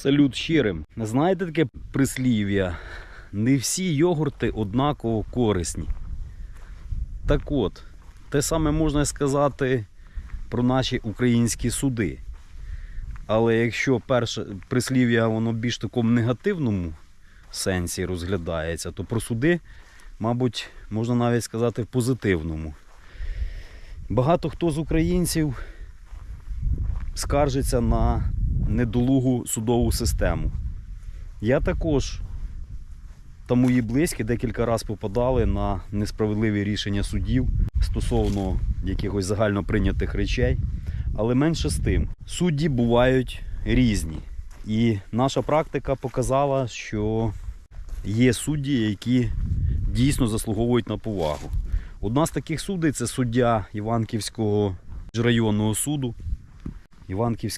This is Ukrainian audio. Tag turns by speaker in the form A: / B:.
A: Салют щирим. Знаєте таке прислів'я? Не всі йогурти однаково корисні. Так от, те саме можна сказати про наші українські суди. Але якщо перше прислів'я воно більш такому негативному сенсі розглядається, то про суди, мабуть, можна навіть сказати в позитивному. Багато хто з українців скаржиться на недолугу судову систему. Я також та мої близькі декілька разів попадали на несправедливі рішення судів стосовно якихось загально прийнятих речей. Але менше з тим, судді бувають різні. І наша практика показала, що є судді, які дійсно заслуговують на повагу. Одна з таких судей це суддя Іванківського районного суду. Іванківський